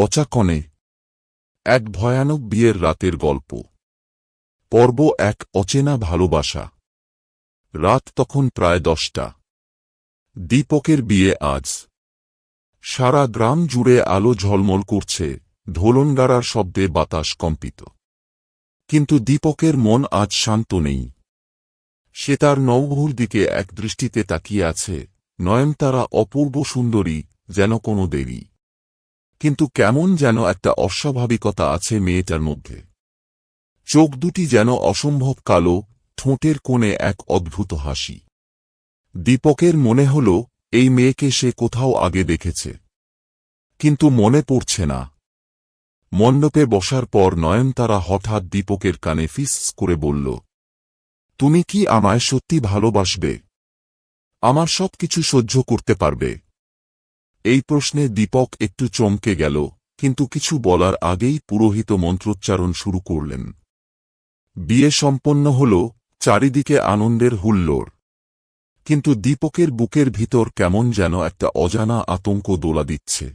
পচা কনে এক ভয়ানক বিয়ের রাতের গল্প। পর্ব এক অচেনা ভালোবাসা। রাত তখন প্রায় দশটা। দীপকের বিয়ে আজ। সারা গ্রাম জুড়ে আলো ঝলমল করছে, ঢোলনগাড়ার শব্দে বাতাস কম্পিত। কিন্তু দীপকের মন আজ শান্ত নেই। সে তার নৌবহুর দিকে এক দৃষ্টিতে তাকিয়ে আছে, নয়নতারা অপূর্ব সুন্দরী, যেন কোনো দেবী। কিন্তু কেমন যেন একটা অস্বাভাবিকতা আছে মেয়েটার মধ্যে। চোখ দুটি যেন অসম্ভব কালো, ঠোঁটের কোণে এক অদ্ভুত হাসি। দীপকের মনে হল, এই মেয়েকে সে কোথাও আগে দেখেছে। কিন্তু মনে পড়ছে না। মণ্ডপে বসার পর নয়নতারা হঠাৎ দীপকের কানে ফিস করে বলল, তুমি কি আমায় সত্যি ভালোবাসবে? আমার সব কিছু সহ্য করতে পারবে? এই প্রশ্নে দীপক একটু চমকে গেল, কিন্তু কিছু বলার আগেই পুরোহিত মন্ত্রোচ্চারণ শুরু করলেন। বিয়ে সম্পন্ন হল, চারিদিকে আনন্দের হুল্লোড়। কিন্তু দীপকের বুকের ভিতর কেমন যেন একটা অজানা আতঙ্ক দোলা দিচ্ছে।